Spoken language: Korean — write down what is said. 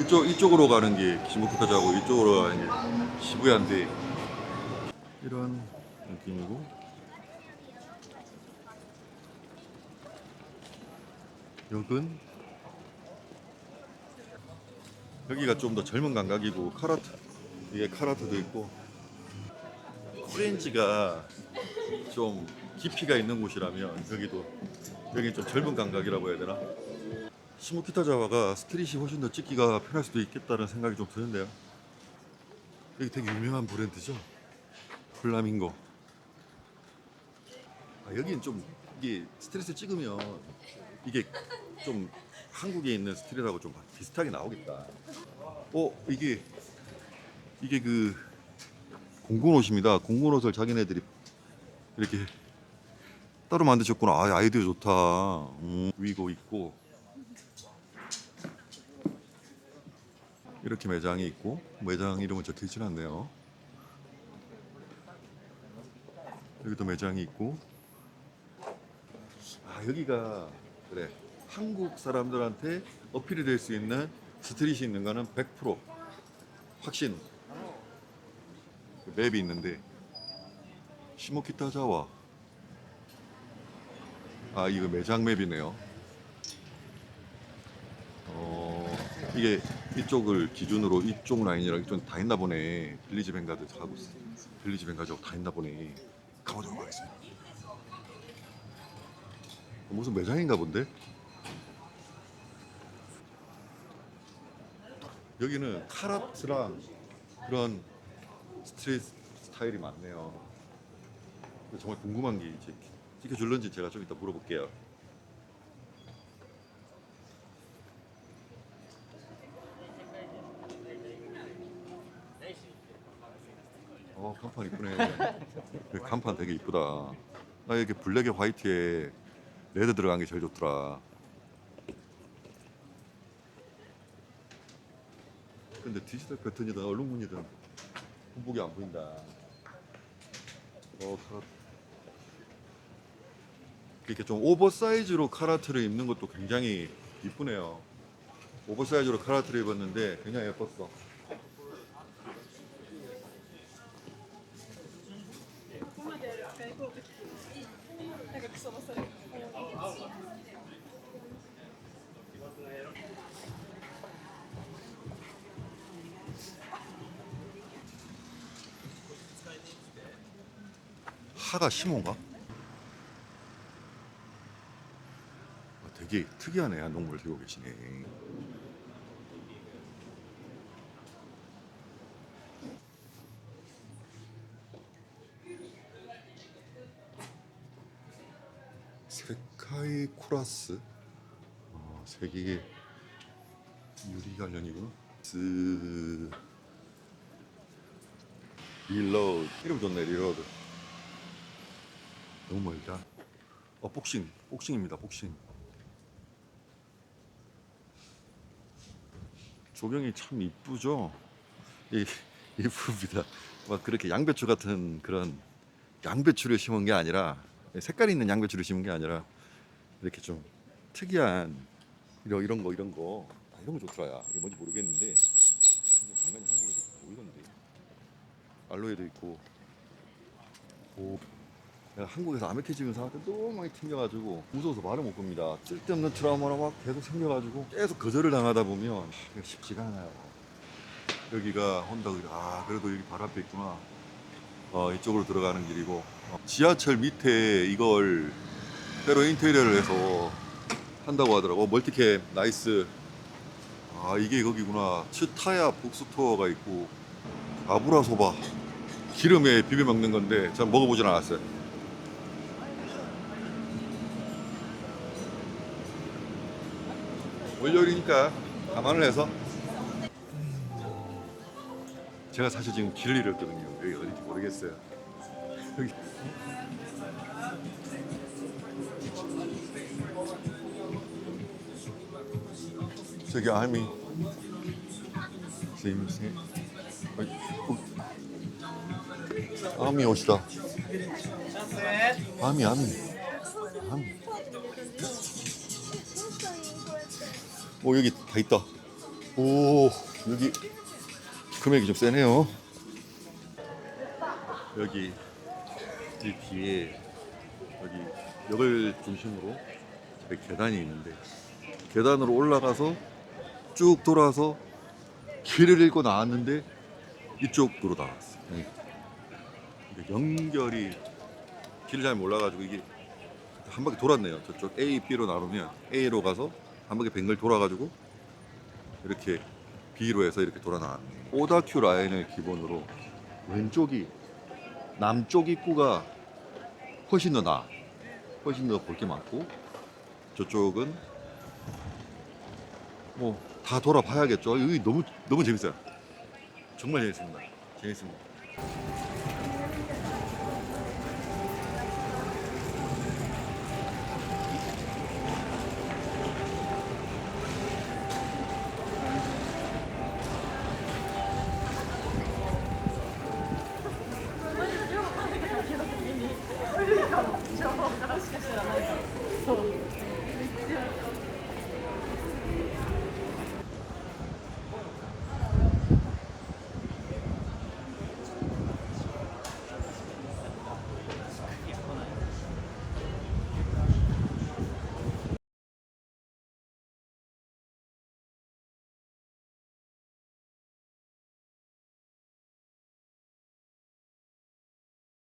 이쪽 이쪽으로 가는 게 기시모쿠타자고 이쪽으로 가는 게 시부야인데. 이런 느낌이고. 여긴? 여기가 좀 더 젊은 감각이고 카라트 이게 카라트도 있고. 프렌즈가 좀 깊이가 있는 곳이라면 여기도 여기 좀 젊은 감각이라고 해야 되나? 시모키타 자와가 스트릿이 훨씬 더 찍기가 편할 수도 있겠다는 생각이 좀 드는데요. 여기 되게 유명한 브랜드죠. 플라밍고. 아, 여기는 좀 이게 스트릿을 찍으면 이게 좀 한국에 있는 스트릿하고 좀 비슷하게 나오겠다. 어 이게 이게 그 공군 옷입니다. 공군 옷을 자기네들이 이렇게 따로 만드셨구나. 아, 아이디어 좋다. 음, 위고 있고 이렇게 매장이 있고 매장 이름은 적혀 있진 않네요. 여기도 매장이 있고. 아 여기가 그래. 한국 사람들한테 어필이 될 수 있는 스트릿이 있는 거는 100% 확신. 그 맵이 있는데. 시모키타자와. 아 이거 매장 맵이네요. 어 이게 이쪽을 기준으로 이쪽 라인이랑 좀다 있나 보네. 빌리지 뱅가드 하고 있어. 빌리지 뱅가드하고 다 있나 보네. 가보도록 하겠습니다. 무슨 매장인가 본데? 여기는 카라트랑 그런 스트릿 스타일이 많네요. 정말 궁금한 게 이제 지켜줄런지 제가 좀 이따 물어볼게요. 어 간판 이쁘네. 그 간판 되게 이쁘다. 나 이렇게 블랙에 화이트에 레드 들어간 게 제일 좋더라. 근데 디지털 패턴이든 얼룩무늬든 군복이 안 보인다. 어 카라트. 이렇게 좀 오버사이즈로 카라트를 입는 것도 굉장히 이쁘네요. 오버사이즈로 카라트를 입었는데 굉장히 예뻤어. 하가 시모인가? 아, 되게 특이하네 한동물 들고 계시네. 카이 코라스 어, 세계 유리 관련이구나. 스 리로드 이름 좋네 리로드. 너무 멀다. 어 복싱 복싱입니다 복싱. 조경이 참 이쁘죠. 이 이쁩니다. 막 그렇게 양배추 같은 그런 양배추를 심은 게 아니라 색깔 있는 양배추를 심은 게 아니라 이렇게 좀 특이한 이런 이런 거 이런 거 아, 이런 거 좋더라. 이게 뭔지 모르겠는데 이거 당연히 한국에서 보이던데 알로에도 있고 오 내가 한국에서 아메티 지금 사한테 너무 많이 튕겨가지고 무서워서 말을 못 겁니다. 쓸데없는 트라우마가 막 계속 생겨가지고 계속 거절을 당하다 보면 쉽지가 않아요. 여기가 혼다 그래. 아 그래도 여기 바로 앞에 있구나. 어 이쪽으로 들어가는 길이고 어, 지하철 밑에 이걸 새로 인테리어를 해서 한다고 하더라고. 멀티캠 나이스. 아 이게 거기구나. 츠타야 북스토어가 있고 아브라 소바 기름에 비벼 먹는 건데 전 먹어보진 않았어요. 월요일이니까 감안을 해서 제가 사실 지금 길을 잃었거든요. 여기 어딘지 모르겠어요. 여기 저기 어이, 어. 아미 옷이다. 아미 아미 아미 오 여기 다 있다. 오 여기 금액이 좀 세네요. 여기 이 뒤에 여기 역을 중심으로 계단이 있는데 계단으로 올라가서 쭉 돌아서 길을 잃고 나왔는데 이쪽으로 나왔어. 요 연결이 길을 잘 몰라가지고 이게 한 바퀴 돌았네요. 저쪽 A, B로 나누면 A로 가서 한 바퀴 뱅글 돌아가지고 이렇게 B로 해서 이렇게 돌아 나왔네. 오다큐 라인을 기본으로 왼쪽이 남쪽 입구가 훨씬 더 나. 훨씬 더 볼 게 많고 저쪽은 뭐 다 돌아봐야겠죠. 여기 너무 너무 재밌어요. 정말 재밌습니다. 재밌습니다.